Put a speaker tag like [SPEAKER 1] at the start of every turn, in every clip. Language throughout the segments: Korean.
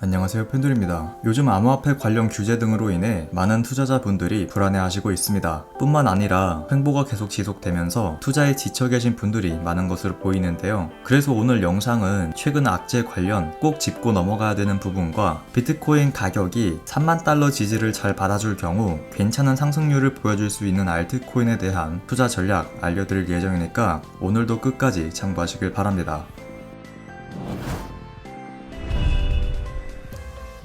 [SPEAKER 1] 안녕하세요 펜돌입니다. 요즘 암호화폐 관련 규제 등으로 인해 많은 투자자분들이 불안해하시고 있습니다. 뿐만 아니라 횡보가 계속 지속되면서 투자에 지쳐 계신 분들이 많은 것으로 보이는데요. 그래서 오늘 영상은 최근 악재 관련 꼭 짚고 넘어가야 되는 부분과 비트코인 가격이 3만 달러 지지를 잘 받아줄 경우 괜찮은 상승률을 보여줄 수 있는 알트코인에 대한 투자 전략 알려드릴 예정이니까 오늘도 끝까지 참고하시길 바랍니다.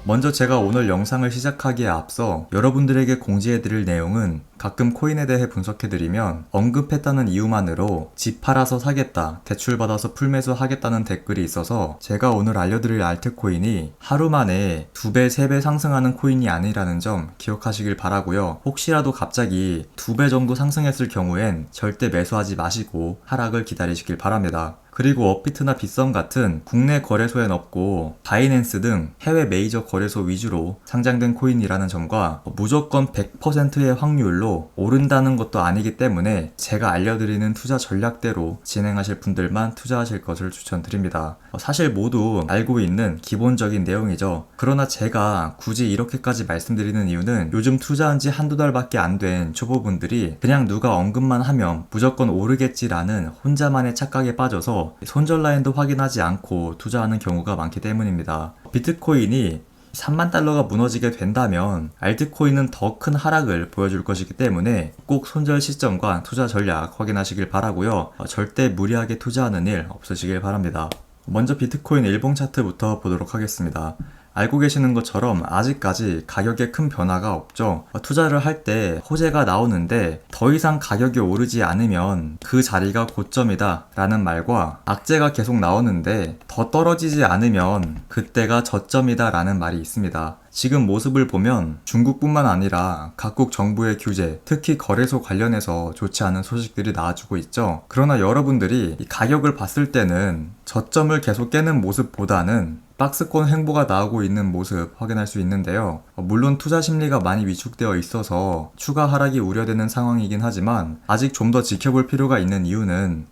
[SPEAKER 1] 먼저 제가 오늘 영상을 시작하기에 앞서 여러분들에게 공지해드릴 내용은 가끔 코인에 대해 분석해드리면 언급했다는 이유만으로 집 팔아서 사겠다, 대출받아서 풀매수 하겠다는 댓글이 있어서 제가 오늘 알려드릴 알트코인이 하루 만에 2배, 3배 상승하는 코인이 아니라는 점 기억하시길 바라고요. 혹시라도 갑자기 2배 정도 상승했을 경우엔 절대 매수하지 마시고 하락을 기다리시길 바랍니다. 그리고 업비트나 빗썸 같은 국내 거래소엔 없고 바이낸스 등 해외 메이저 거래소 위주로 상장된 코인이라는 점과 무조건 100%의 확률로 오른다는 것도 아니기 때문에 제가 알려드리는 투자 전략대로 진행하실 분들만 투자하실 것을 추천드립니다. 사실 모두 알고 있는 기본적인 내용이죠. 그러나 제가 굳이 이렇게까지 말씀드리는 이유는 요즘 투자한 지 한두 달밖에 안 된 초보분들이 그냥 누가 언급만 하면 무조건 오르겠지라는 혼자만의 착각에 빠져서 손절 라인도 확인하지 않고 투자하는 경우가 많기 때문입니다. 비트코인이 3만 달러가 무너지게 된다면 알트코인은 더 큰 하락을 보여줄 것이기 때문에 꼭 손절 시점과 투자 전략 확인하시길 바라고요. 어, 절대 무리하게 투자하는 일 없으시길 바랍니다. 먼저 비트코인 일봉 차트부터 보도록 하겠습니다. 알고 계시는 것처럼 아직까지 가격에 큰 변화가 없죠. 어, 투자를 할 때 호재가 나오는데 더 이상 가격이 오르지 않으면 그 자리가 고점이다 라는 말과 악재가 계속 나오는데 더 떨어지지 않으면 그때가 저점이다 라는 말이 있습니다. 지금 모습을 보면 중국뿐만 아니라 각국 정부의 규제, 특히 거래소 관련해서 좋지 않은 소식들이 나와주고 있죠. 그러나 여러분들이 이 가격을 봤을 때는 저점을 계속 깨는 모습보다는 박스권 횡보가 나오고 있는 모습 확인할 수 있는데요. 어, 물론 투자 심리가 많이 위축되어 있어서 추가 하락이 우려되는 상황이긴 하지만 아직 좀 더 지켜볼 필요가 있는 이유는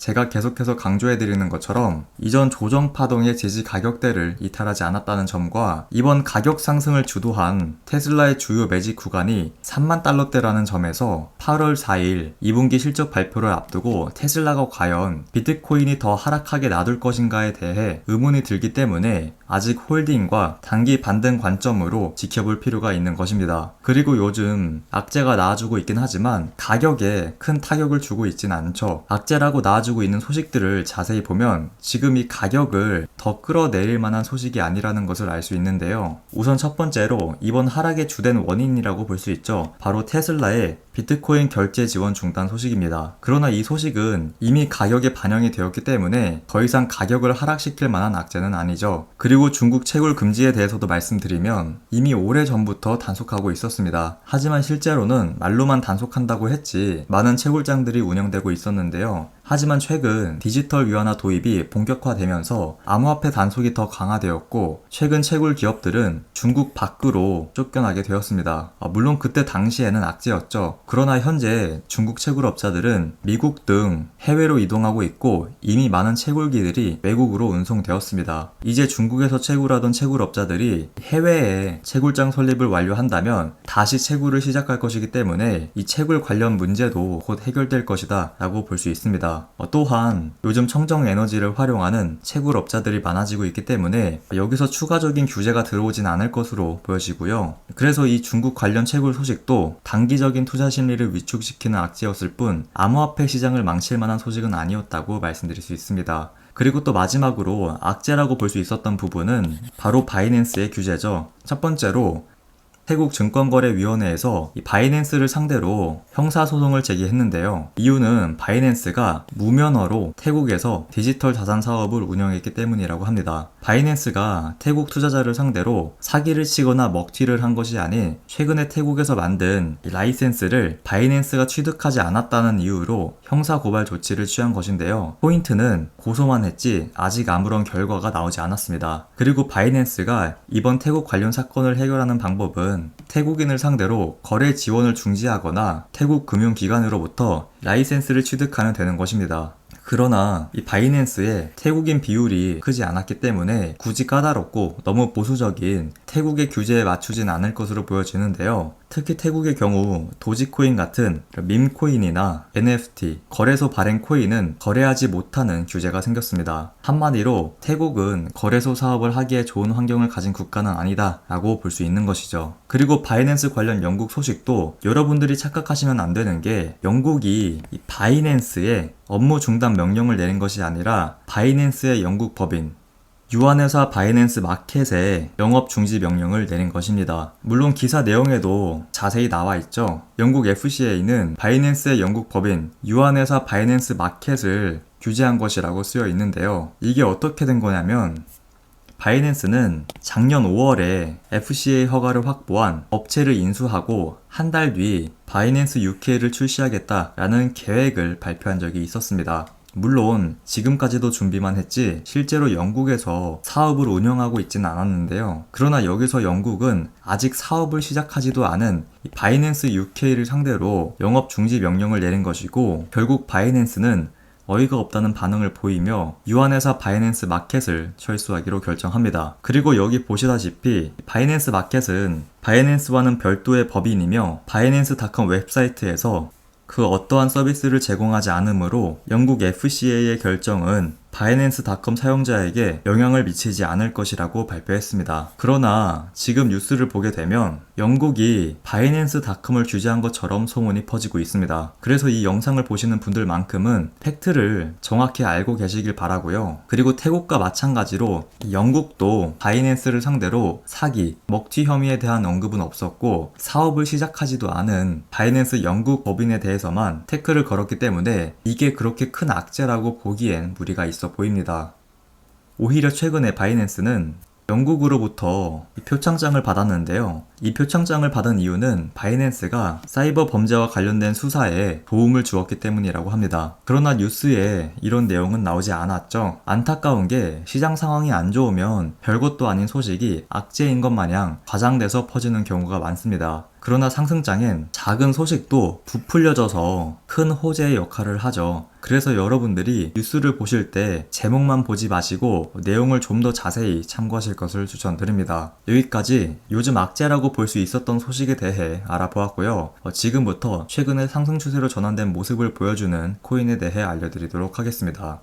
[SPEAKER 1] 제가 계속해서 강조해드리는 것처럼 이전 조정 파동의 지지 가격대를 이탈하지 않았다는 점과 이번 가격 상승을 주도한 테슬라의 주요 매직 구간이 3만 달러대라는 점에서 8월 4일 2분기 실적 발표를 앞두고 테슬라가 과연 비트코인이 더 하락하게 놔둘 것인가에 대해 의문이 들기 때문에 아직 홀딩과 단기 반등 관점으로 지켜볼 필요가 있는 것입니다. 그리고 요즘 악재가 나와주고 있긴 하지만 가격에 큰 타격을 주고 있진 않죠. 악재라고 나와주고 있는 소식들을 자세히 보면 지금 이 가격을 더 끌어내릴 만한 소식이 아니라는 것을 알 수 있는데요. 우선 첫 번째로 이번 하락의 주된 원인이라고 볼 수 있죠. 바로 테슬라의 비트코인 결제 지원 중단 소식입니다. 그러나 이 소식은 이미 가격에 반영이 되었기 때문에 더 이상 가격을 하락시킬 만한 악재는 아니죠. 그리고 중국 채굴 금지에 대해서도 말씀드리면 이미 오래 전부터 단속하고 있었습니다. 하지만 실제로는 말로만 단속한다고 했지 많은 채굴장들이 운영되고 있었는데요. 하지만 최근 디지털 위안화 도입이 본격화되면서 암호화폐 단속이 더 강화되었고 최근 채굴 기업들은 중국 밖으로 쫓겨나게 되었습니다. 아, 물론 그때 당시에는 악재였죠. 그러나 현재 중국 채굴업자들은 미국 등 해외로 이동하고 있고 이미 많은 채굴기들이 외국으로 운송되었습니다. 이제 중국에서 채굴하던 채굴업자들이 해외에 채굴장 설립을 완료한다면 다시 채굴을 시작할 것이기 때문에 이 채굴 관련 문제도 곧 해결될 것이다 라고 볼 수 있습니다. 어, 또한 요즘 청정 에너지를 활용하는 채굴업자들이 많아지고 있기 때문에 여기서 추가적인 규제가 들어오진 않을 것으로 보여지고요. 그래서 이 중국 관련 채굴 소식도 단기적인 투자 심리를 위축시키는 악재였을 뿐 암호화폐 시장을 망칠 만한 소식은 아니었다고 말씀드릴 수 있습니다. 그리고 또 마지막으로 악재라고 볼 수 있었던 부분은 바로 바이낸스의 규제죠. 첫 번째로 태국 증권거래위원회에서 이 바이낸스를 상대로 형사소송을 제기했는데요. 이유는 바이낸스가 무면허로 태국에서 디지털 자산 사업을 운영했기 때문이라고 합니다. 바이낸스가 태국 투자자를 상대로 사기를 치거나 먹튀를 한 것이 아닌 최근에 태국에서 만든 이 라이센스를 바이낸스가 취득하지 않았다는 이유로 형사고발 조치를 취한 것인데요. 포인트는 고소만 했지 아직 아무런 결과가 나오지 않았습니다. 그리고 바이낸스가 이번 태국 관련 사건을 해결하는 방법은 태국인을 상대로 거래 지원을 중지하거나 태국 금융기관으로부터 라이센스를 취득하면 되는 것입니다. 그러나 이 바이낸스의 태국인 비율이 크지 않았기 때문에 굳이 까다롭고 너무 보수적인 태국의 규제에 맞추진 않을 것으로 보여지는데요. 특히 태국의 경우 도지코인 같은 밈코인이나 NFT, 거래소 발행 코인은 거래하지 못하는 규제가 생겼습니다. 한마디로 태국은 거래소 사업을 하기에 좋은 환경을 가진 국가는 아니다 라고 볼 수 있는 것이죠. 그리고 바이낸스 관련 영국 소식도 여러분들이 착각하시면 안 되는 게 영국이 이 바이낸스에 업무 중단 명령을 내린 것이 아니라 바이낸스의 영국 법인 유한회사 바이낸스 마켓에 영업 중지 명령을 내린 것입니다. 물론 기사 내용에도 자세히 나와 있죠. 영국 FCA는 바이낸스의 영국 법인 유한회사 바이낸스 마켓을 규제한 것이라고 쓰여 있는데요. 이게 어떻게 된 거냐면 바이낸스는 작년 5월에 FCA 허가를 확보한 업체를 인수하고 한 달 뒤 바이낸스 UK를 출시하겠다라는 계획을 발표한 적이 있었습니다. 물론 지금까지도 준비만 했지 실제로 영국에서 사업을 운영하고 있지는 않았는데요. 그러나 여기서 영국은 아직 사업을 시작하지도 않은 이 바이낸스 UK를 상대로 영업 중지 명령을 내린 것이고 결국 바이낸스는 어이가 없다는 반응을 보이며 유한회사 바이낸스 마켓을 철수하기로 결정합니다. 그리고 여기 보시다시피 바이낸스 마켓은 바이낸스와는 별도의 법인이며 바이낸스 닷컴 웹사이트에서 그 어떠한 서비스를 제공하지 않으므로 영국 FCA의 결정은 바이낸스닷컴 사용자에게 영향을 미치지 않을 것이라고 발표했습니다. 그러나 지금 뉴스를 보게 되면 영국이 바이낸스닷컴을 규제한 것처럼 소문이 퍼지고 있습니다. 그래서 이 영상을 보시는 분들만큼은 팩트를 정확히 알고 계시길 바라고요. 그리고 태국과 마찬가지로 영국도 바이낸스를 상대로 사기, 먹튀 혐의에 대한 언급은 없었고 사업을 시작하지도 않은 바이낸스 영국 법인에 대해서만 태클을 걸었기 때문에 이게 그렇게 큰 악재라고 보기엔 무리가 있어 보입니다. 오히려 최근에 바이낸스는 영국으로부터 이 표창장을 받았는데요. 이 표창장을 받은 이유는 바이낸스가 사이버 범죄와 관련된 수사에 도움을 주었기 때문이라고 합니다. 그러나 뉴스에 이런 내용은 나오지 않았죠. 안타까운 게 시장 상황이 안 좋으면 별것도 아닌 소식이 악재인 것 마냥 과장돼서 퍼지는 경우가 많습니다. 그러나 상승장엔 작은 소식도 부풀려져서 큰 호재의 역할을 하죠. 그래서 여러분들이 뉴스를 보실 때 제목만 보지 마시고 내용을 좀 더 자세히 참고하실 것을 추천드립니다. 여기까지 요즘 악재라고 볼 수 있었던 소식에 대해 알아보았고요. 어, 지금부터 최근의 상승 추세로 전환된 모습을 보여주는 코인에 대해 알려드리도록 하겠습니다.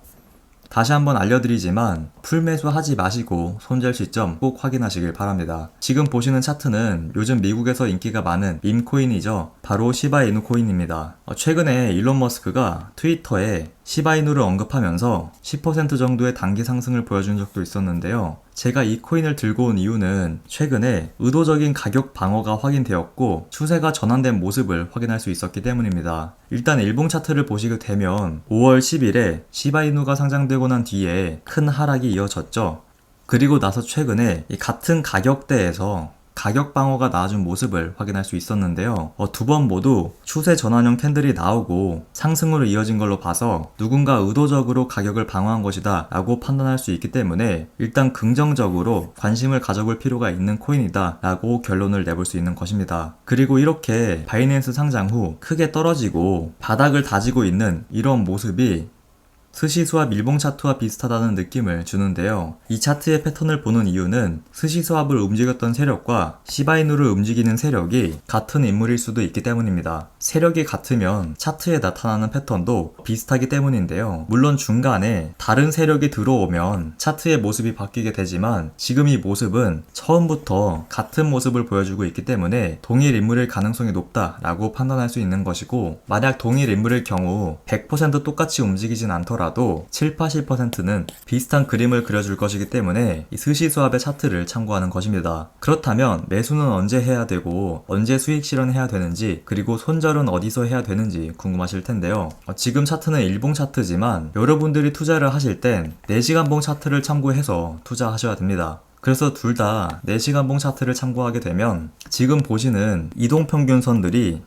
[SPEAKER 1] 다시 한번 알려드리지만 풀매수 하지 마시고 손절 시점 꼭 확인하시길 바랍니다. 지금 보시는 차트는 요즘 미국에서 인기가 많은 밈코인이죠. 바로 시바이누 코인입니다. 어, 최근에 일론 머스크가 트위터에 시바이누를 언급하면서 10% 정도의 단기 상승을 보여준 적도 있었는데요. 제가 이 코인을 들고 온 이유는 최근에 의도적인 가격 방어가 확인되었고 추세가 전환된 모습을 확인할 수 있었기 때문입니다. 일단 일봉 차트를 보시게 되면 5월 10일에 시바이누가 상장되고 난 뒤에 큰 하락이 이어졌죠. 그리고 나서 최근에 이 같은 가격대에서 가격 방어가 나아준 모습을 확인할 수 있었는데요. 어, 두번 모두 추세 전환형 캔들이 나오고 상승으로 이어진 걸로 봐서 누군가 의도적으로 가격을 방어한 것이다 라고 판단할 수 있기 때문에 일단 긍정적으로 관심을 가져볼 필요가 있는 코인이다 라고 결론을 내볼 수 있는 것입니다. 그리고 이렇게 바이낸스 상장 후 크게 떨어지고 바닥을 다지고 있는 이런 모습이 스시수와 밀봉 차트와 비슷하다는 느낌을 주는데요. 이 차트의 패턴을 보는 이유는 스시수압을 움직였던 세력과 시바이누를 움직이는 세력이 같은 인물일 수도 있기 때문입니다. 세력이 같으면 차트에 나타나는 패턴도 비슷하기 때문인데요. 물론 중간에 다른 세력이 들어오면 차트의 모습이 바뀌게 되지만 지금 이 모습은 처음부터 같은 모습을 보여주고 있기 때문에 동일 인물일 가능성이 높다라고 판단할 수 있는 것이고 만약 동일 인물일 경우 100% 똑같이 움직이진 않더라도 하더라도 7, 80%는 비슷한 그림을 그려줄 것이기 때문에 이 스시수압의 차트를 참고하는 것입니다. 그렇다면 매수는 언제 해야 되고 언제 수익 실현해야 되는지 그리고 손절은 어디서 해야 되는지 궁금하실 텐데요. 어, 지금 차트는 일봉 차트지만 여러분들이 투자를 하실 땐 4시간봉 차트를 참고해서 투자하셔야 됩니다. 그래서 둘 다 4시간봉 차트를 참고하게 되면 지금 보시는 이동평균선들이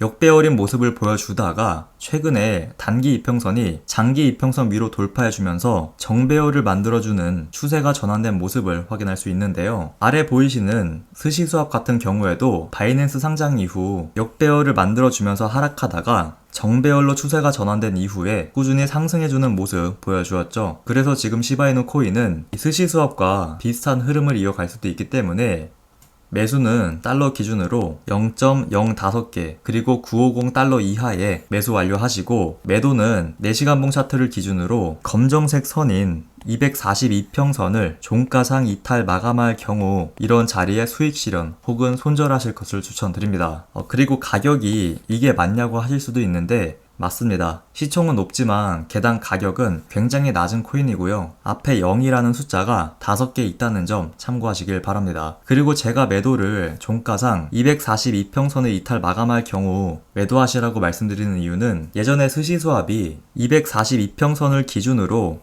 [SPEAKER 1] 역배열인 모습을 보여주다가 최근에 단기 이평선이 장기 이평선 위로 돌파해주면서 정배열을 만들어주는 추세가 전환된 모습을 확인할 수 있는데요. 아래 보이시는 스시수압 같은 경우에도 바이낸스 상장 이후 역배열을 만들어주면서 하락하다가 정배열로 추세가 전환된 이후에 꾸준히 상승해주는 모습 보여주었죠. 그래서 지금 시바이누 코인은 이 스시수압과 비슷한 흐름을 이어갈 수도 있기 때문에 매수는 달러 기준으로 0.05개 그리고 950 달러 이하에 매수 완료하시고 매도는 4시간봉 차트를 기준으로 검정색 선인 242평선을 종가상 이탈 마감할 경우 이런 자리에 수익 실현 혹은 손절하실 것을 추천드립니다. 어, 그리고 가격이 이게 맞냐고 하실 수도 있는데 맞습니다. 시총은 높지만 개당 가격은 굉장히 낮은 코인이고요. 앞에 0이라는 숫자가 5개 있다는 점 참고하시길 바랍니다. 그리고 제가 매도를 종가상 242평선을 이탈 마감할 경우 매도하시라고 말씀드리는 이유는 예전에 스시수압이 242평선을 기준으로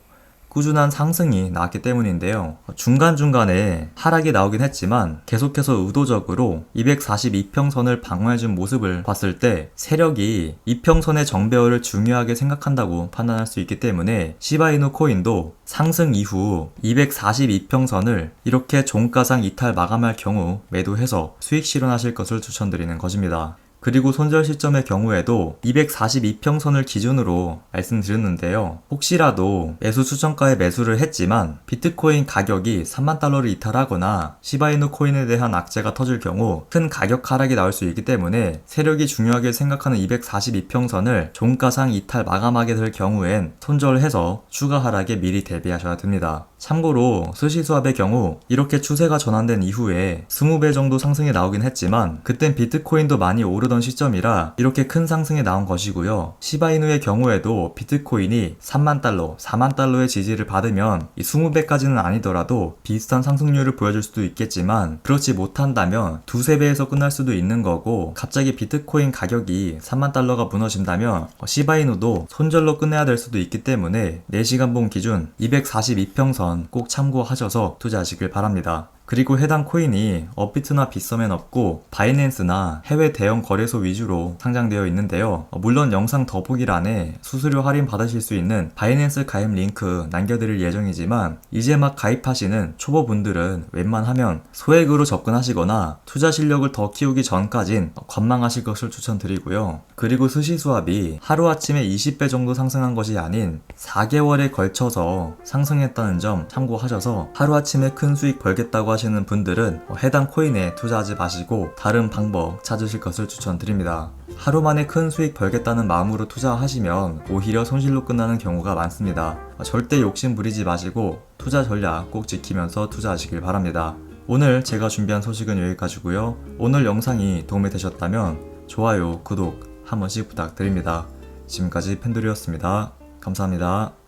[SPEAKER 1] 꾸준한 상승이 나왔기 때문인데요. 중간중간에 하락이 나오긴 했지만 계속해서 의도적으로 242평선을 방어해준 모습을 봤을 때 세력이 이평선의 정배열을 중요하게 생각한다고 판단할 수 있기 때문에 시바이누 코인도 상승 이후 242평선을 이렇게 종가상 이탈 마감할 경우 매도해서 수익 실현하실 것을 추천드리는 것입니다. 그리고 손절 시점의 경우에도 242평선을 기준으로 말씀드렸는데요. 혹시라도 매수 추천가에 매수를 했지만 비트코인 가격이 3만 달러를 이탈하거나 시바이누 코인에 대한 악재가 터질 경우 큰 가격 하락이 나올 수 있기 때문에 세력이 중요하게 생각하는 242평선을 종가상 이탈 마감하게 될 경우엔 손절해서 추가 하락에 미리 대비하셔야 됩니다. 참고로 스시수압의 경우 이렇게 추세가 전환된 이후에 20배 정도 상승이 나오긴 했지만 그땐 비트코인도 많이 오르 던 시점이라 이렇게 큰 상승이 나온 것이고요. 시바이누의 경우에도 비트코인이 3만 달러, 4만 달러의 지지를 받으면 이 20배까지는 아니더라도 비슷한 상승률을 보여줄 수도 있겠지만 그렇지 못한다면 두세 배에서 끝날 수도 있는 거고 갑자기 비트코인 가격이 3만 달러가 무너진다면 시바이누도 손절로 끝내야 될 수도 있기 때문에 4시간 봉 기준 242평선 꼭 참고하셔서 투자하시길 바랍니다. 그리고 해당 코인이 업비트나 빗썸엔 없고 바이낸스나 해외 대형 거래소 위주로 상장되어 있는데요. 어, 물론 영상 더보기란에 수수료 할인 받으실 수 있는 바이낸스 가입 링크 남겨드릴 예정이지만 이제 막 가입하시는 초보분들은 웬만하면 소액으로 접근하시거나 투자 실력을 더 키우기 전까진 관망하실 것을 추천드리고요. 그리고 스시수압이 하루아침에 20배 정도 상승한 것이 아닌 4개월에 걸쳐서 상승했다는 점 참고하셔서 하루아침에 큰 수익 벌겠다고 하시 는 분들은 해당 코인에 투자하지 마시고 다른 방법 찾으실 것을 추천드립니다. 하루 만에 큰 수익 벌겠다는 마음으로 투자하시면 오히려 손실로 끝나는 경우가 많습니다. 절대 욕심 부리지 마시고 투자 전략 꼭 지키면서 투자하시길 바랍니다. 오늘 제가 준비한 소식은 여기까지고요. 오늘 영상이 도움이 되셨다면 좋아요, 구독 한 번씩 부탁드립니다. 지금까지 팬들이었습니다. 감사합니다.